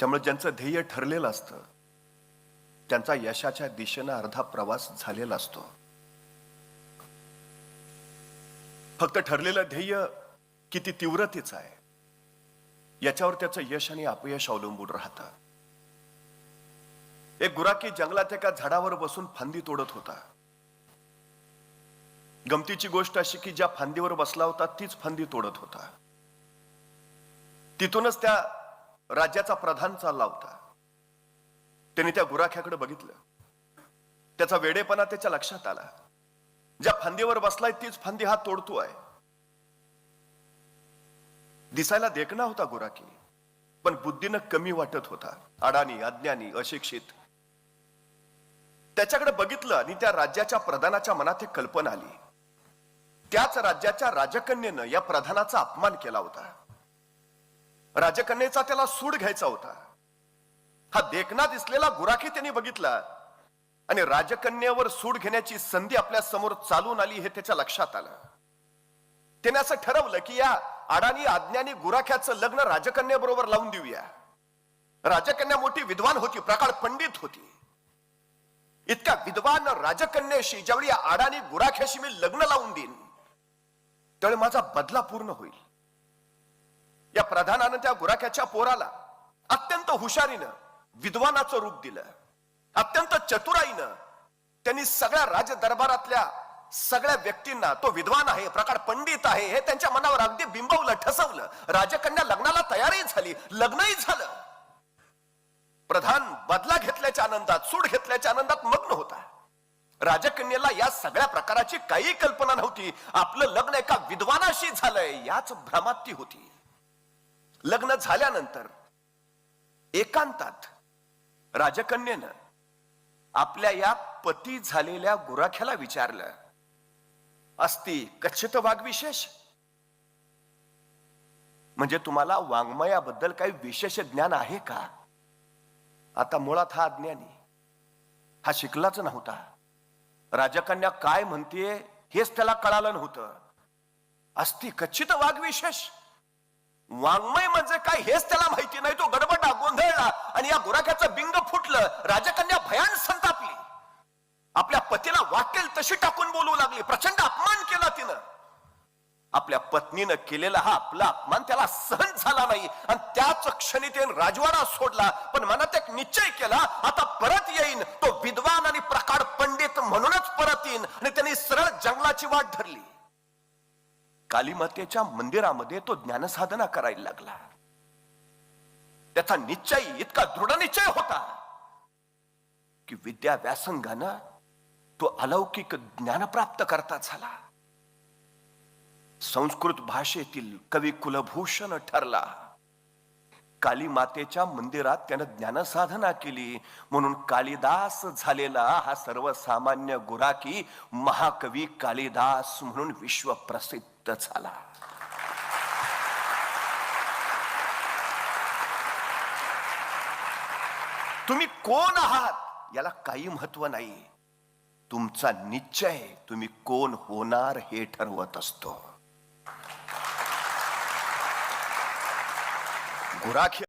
त्यामुळे ज्यांचं ध्येय ठरलेलं असतं त्यांचा यशाच्या दिशेनं अर्धा प्रवास झालेला असतो. फक्त ठरलेलं ध्येय किती तीव्रतेचं आहे याच्यावर त्याचं यश आणि अपयश अवलंबून राहतं. एक गुराकी जंगलात एका झाडावर बसून फांदी तोडत होता. गमतीची गोष्ट अशी की ज्या फांदीवर बसला होता तीच फांदी तोडत होता. तिथूनच त्या राज्याचा प्रधान चालला होता. त्याने त्या गुराख्याकडे बघितलं. त्याचा वेडेपणा त्याच्या लक्षात आला. ज्या फांदीवर बसलाय तीच फांदी हा तोडतोय दिसायला देखणा होता गुराखी पण बुद्धीनं कमी वाटत होता. अडाणी अज्ञानी अशिक्षित. त्याच्याकडे बघितलं आणि त्या राज्याच्या प्रधानाच्या मनात एक कल्पना आली. त्याच राज्याच्या राजकन्येनं या प्रधानाचा अपमान केला होता. राजकन्येचा त्याला सूड घ्यायचा होता. हा देखना दिसलेला गुराखी त्यांनी बघितला. आणि राजकन्यावर सूड घेण्याची संधी आपल्यासमोर चालून आली हे त्याच्या लक्षात आलं. त्याने असं ठरवलं की या अडाणी आज्ञानी गुराख्याचं लग्न राजकन्याबरोबर लावून देऊया. राजकन्या मोठी विद्वान होती प्रकाळ पंडित होती. इतक्या विद्वान राजकन्याशी ज्यावेळी या अडाणी गुराख्याशी मी लग्न लावून देईन त्यावेळी माझा बदला पूर्ण होईल. या प्रधानानं त्या गुराख्याच्या पोराला अत्यंत हुशारीनं विद्वानाचं रूप दिलं. अत्यंत चतुराईनं त्यांनी सगळ्या राज दरबारातल्या सगळ्या व्यक्तींना तो विद्वान आहे प्रकार पंडित आहे हे त्यांच्या मनावर अगदी बिंबवलं ठसवलं. राजकन्या लग्नाला तयारही झाली लग्नही झालं. प्रधान बदला घेतल्याच्या आनंदात सूड घेतल्याच्या आनंदात मग्न होता. राजकन्याला या सगळ्या प्रकाराची काही कल्पना नव्हती. आपलं लग्न एका विद्वानाशी झालंय याच भ्रमात ती होती. लग्न झाल्यानंतर एकांतात राजकन्येनं आपल्या या पती झालेल्या गुराख्याला विचारलं असती कच्छित वाघविशेष म्हणजे तुम्हाला वाङ्मयाबद्दल काही विशेष ज्ञान आहे का? आता मुळात हा अज्ञानी हा शिकलाच नव्हता. राजकन्या काय म्हणतेय हेच त्याला कळालं नव्हतं. असती कच्छित वाघविशेष वाङ्मय म्हणजे काय हेच त्याला माहिती नाही. तो गडबडा गोंधळला आणि या गुराख्याचं बिंग फुटलं. राजकन्या भयान संतापली. आपल्या पतीला वाटेल तशी टाकून बोलू लागली. प्रचंड अपमान केला तिनं. आपल्या पत्नीनं केलेला हा आपला अपमान त्याला सहन झाला नाही. आणि त्याच क्षणी त्याने राजवाडा सोडला. पण मनात एक निश्चय केला आता परत येईन. तो विद्वान आणि प्रकार पंडित म्हणूनच परत येईन. आणि त्यांनी सरळ जंगलाची वाट धरली. कालीमातेच्या मंदिरामध्ये तो ज्ञानसाधना करायला लागला. त्याचा निश्चय इतका दृढ निश्चय होता की विद्या व्यासंगानं तो अलौकिक ज्ञान प्राप्त करता झाला. संस्कृत भाषेतील कवी कुलभूषण ठरला. काली मातेच्या मंदिरात त्यानं ज्ञानसाधना केली. म्हणून कालिदास झालेला हा सर्वसामान्य गुराकी महाकवी कालिदास म्हणून विश्व प्रसिद्ध झाला. तुम्ही कोण आहात? याला काही महत्त्व नाही. तुमचा निश्चय तुम्ही कोण होणार हे ठरवत असतो. गुराखी